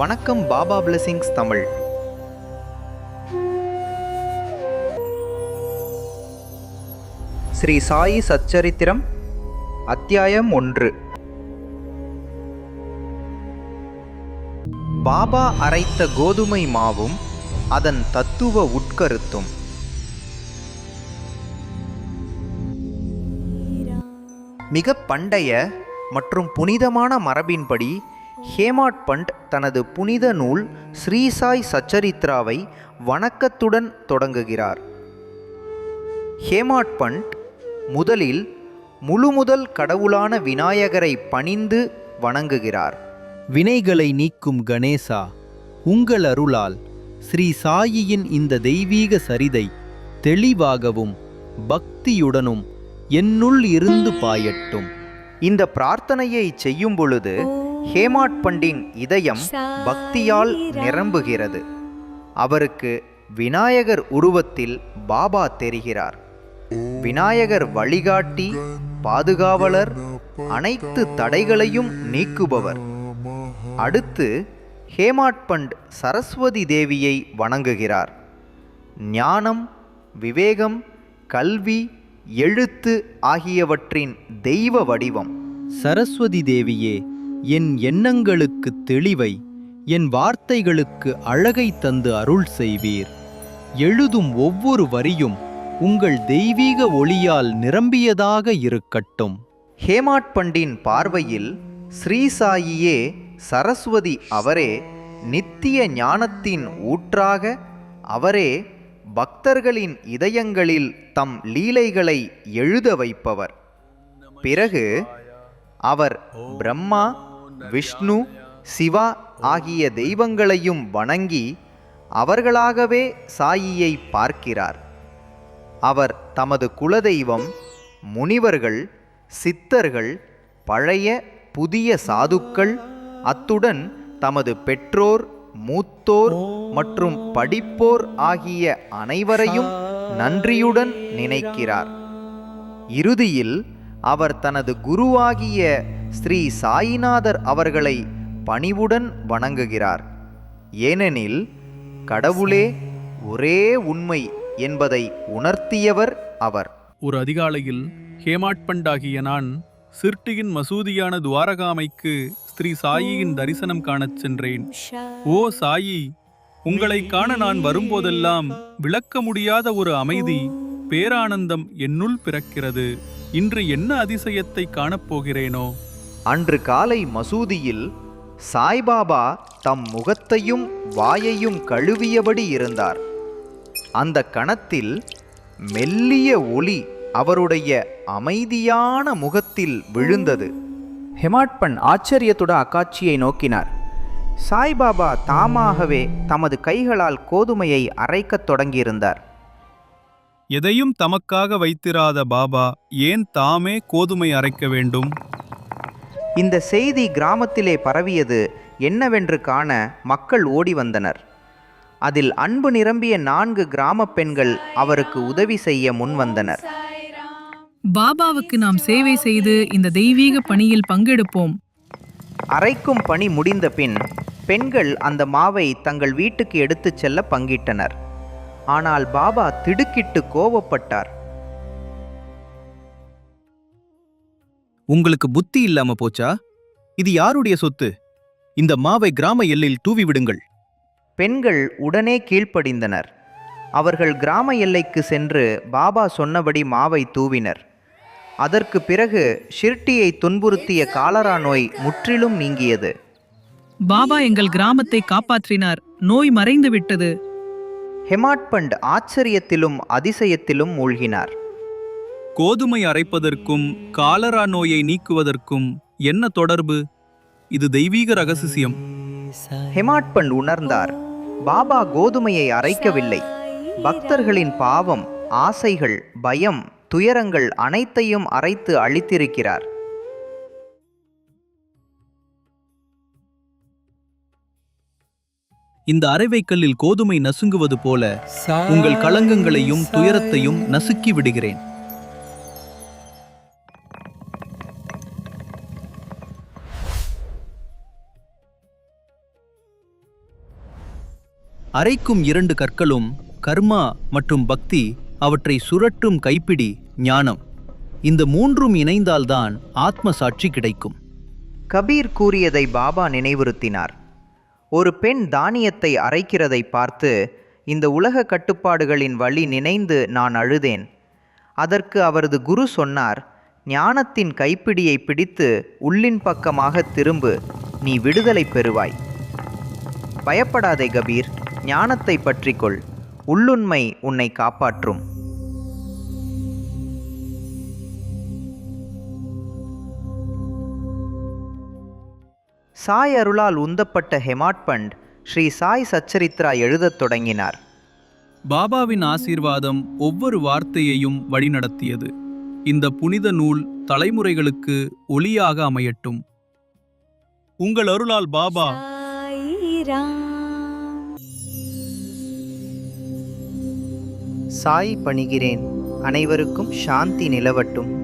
வணக்கம் பாபா பிளெஸிங்ஸ் தமிழ். ஸ்ரீ சாயி சச்சரித்திரம் அத்தியாயம் ஒன்று. பாபா அரைத்த கோதுமை மாவும் அதன் தத்துவ உட்கருத்தும். மிக பண்டைய மற்றும் புனிதமான மரபின்படி ஹேமாட் பண்ட் தனது புனித நூல் ஸ்ரீசாய் சச்சரித்ராவை வணக்கத்துடன் தொடங்குகிறார். ஹேமாட் பண்ட் முதலில் முழுமுதல் கடவுளான விநாயகரை பணிந்து வணங்குகிறார். வினைகளை நீக்கும் கணேசா உங்கள் அருளால் ஸ்ரீ சாயியின் இந்த தெய்வீக சரிதை தெளிவாகவும் பக்தியுடனும் என்னுள் இருந்து பாயட்டும். இந்த பிரார்த்தனையை செய்யும் பொழுது ஹேமாட் பண்டின் இதயம் பக்தியால் நிரம்புகிறது. அவருக்கு விநாயகர் உருவத்தில் பாபா தெரிகிறார். விநாயகர் வழிகாட்டி பாதுகாவலர் அனைத்து தடைகளையும் நீக்குபவர். அடுத்து ஹேமாட் பண்ட் சரஸ்வதி தேவியை வணங்குகிறார். ஞானம் விவேகம் கல்வி எழுத்து ஆகியவற்றின் தெய்வ வடிவம். சரஸ்வதி தேவியே என் எண்ணங்களுக்கு தெளிவை என் வார்த்தைகளுக்கு அழகை தந்து அருள் செய்வீர். எழுதும் ஒவ்வொரு வரியும் உங்கள் தெய்வீக ஒளியால் நிரம்பியதாக இருக்கட்டும். ஹேமாட் பண்டின் பார்வையில் ஸ்ரீசாயியே சரஸ்வதி அவரே நித்திய ஞானத்தின் ஊற்றாக அவரே பக்தர்களின் இதயங்களில் தம் லீலைகளை எழுத வைப்பவர். பிறகு அவர் பிரம்மா விஷ்ணு சிவா ஆகிய தெய்வங்களையும் வணங்கி அவர்களாகவே சாயியை பார்க்கிறார். அவர் தமது குலதெய்வம் முனிவர்கள் சித்தர்கள் பழைய புதிய சாதுக்கள் அத்துடன் தமது பெற்றோர் மூத்தோர் மற்றும் படிப்போர் ஆகிய அனைவரையும் நன்றியுடன் நினைக்கிறார். இறுதியில் அவர் தனது குருவாகிய ஸ்ரீ சாயிநாதர் அவர்களை பணிவுடன் வணங்குகிறார். ஏனெனில் கடவுளே ஒரே உண்மை என்பதை உணர்த்தியவர் அவர். ஒரு அதிகாலையில் ஹேமாட் பண்டாகிய நான் சிர்டியின் மசூதியான துவாரகாமைக்கு ஸ்ரீ சாயியின் தரிசனம் காணச் சென்றேன். ஓ சாயி உங்களை காண நான் வரும்போதெல்லாம் விளக்க முடியாத ஒரு அமைதி பேரானந்தம் என்னுள் பிறக்கிறது. இன்று என்ன அதிசயத்தை காணப்போகிறேனோ? அன்று காலை மசூதியில் சாய்பாபா தம் முகத்தையும் வாயையும் கழுவியபடி இருந்தார். அந்த கணத்தில் மெல்லிய ஒளி அவருடைய அமைதியான முகத்தில் விழுந்தது. ஹெமாட்பன் ஆச்சரியத்துடன் அக்காட்சியை நோக்கினார். சாய்பாபா தாமாகவே தமது கைகளால் கோதுமையை அரைக்கத் தொடங்கியிருந்தார். எதையும் தமக்காக வைத்திராத பாபா ஏன் தாமே கோதுமை அரைக்க வேண்டும்? இந்த செய்தி கிராமத்திலே பரவியது என்னவென்று காண மக்கள் ஓடி வந்தனர். அதில் அன்பு நிரம்பிய நான்கு கிராமப் பெண்கள் அவருக்கு உதவி செய்ய முன்வந்தனர் பாபாவுக்கு நாம் சேவை செய்து இந்த தெய்வீக பணியில் பங்கெடுப்போம். அரைக்கும் பணி முடிந்த பின் பெண்கள் அந்த மாவை தங்கள் வீட்டுக்கு எடுத்துச் செல்ல பங்கிட்டனர். ஆனால் பாபா திடுக்கிட்டு கோபப்பட்டார் உங்களுக்கு புத்தி இல்லாம போச்சா? இது யாருடைய சொத்து? இந்த மாவை கிராம எல்லையில் தூவி விடுங்கள். பெண்கள் உடனே கீழ்ப்படிந்தனர். அவர்கள் கிராம எல்லைக்கு சென்று பாபா சொன்னபடி மாவை தூவினர். அதற்கு பிறகு ஷிர்டியை துன்புறுத்திய காலரா நோய் முற்றிலும் நீங்கியது. பாபா எங்கள் கிராமத்தை காப்பாற்றினார். நோய் மறைந்து விட்டது ஹெமாட்பண்ட் ஆச்சரியத்திலும் அதிசயத்திலும் மூழ்கினார். கோதுமை அரைப்பதற்கும் காலரா நோயை நீக்குவதற்கும் என்ன தொடர்பு? இது தெய்வீக ரகசியம். ஹெமாட்பண்ட் உணர்ந்தார் பாபா கோதுமையை அரைக்கவில்லை. பக்தர்களின் பாவம் ஆசைகள் பயம் துயரங்கள் அனைத்தையும் அரைத்து அழித்திருக்கிறார். இந்த அரைவைக்கல்லில் கோதுமை நசுங்குவது போல உங்கள் களங்கங்களையும் துயரத்தையும் நசுக்கி விடுகிறேன். அரைக்கும் இரண்டு கற்களும் கர்மா மற்றும் பக்தி அவற்றை சுரட்டும் கைப்பிடி ஞானம். இந்த மூன்றும் இணைந்தால்தான் ஆத்ம சாட்சி கிடைக்கும். கபீர் கூறியதை பாபா நினைவுறுத்தினார். ஒரு பெண் தானியத்தை அரைக்கிறதை பார்த்து இந்த உலக கட்டுப்பாடுகளின் வழி நினைந்து நான் அழுதேன். அதற்கு அவரது குரு சொன்னார் ஞானத்தின் கைப்பிடியை பிடித்து உள்ளின் பக்கமாக திரும்பு நீ விடுதலை பெறுவாய். பயப்படாதே கபீர் ஞானத்தை பற்றிக்கொள். உள்ளுண்மை உன்னை காப்பாற்றும். சாய் அருளால் உந்தப்பட்ட ஹெமாட் பண்ட் ஸ்ரீ சாய் சச்சரித்ரா எழுதத் தொடங்கினார். பாபாவின் ஆசீர்வாதம் ஒவ்வொரு வார்த்தையையும் வழிநடத்தியது. இந்த புனித நூல் தலைமுறைகளுக்கு ஒளியாக அமையட்டும். உங்கள் அருளால் பாபா. சாய் பணிகிறேன். அனைவருக்கும் சாந்தி நிலவட்டும்.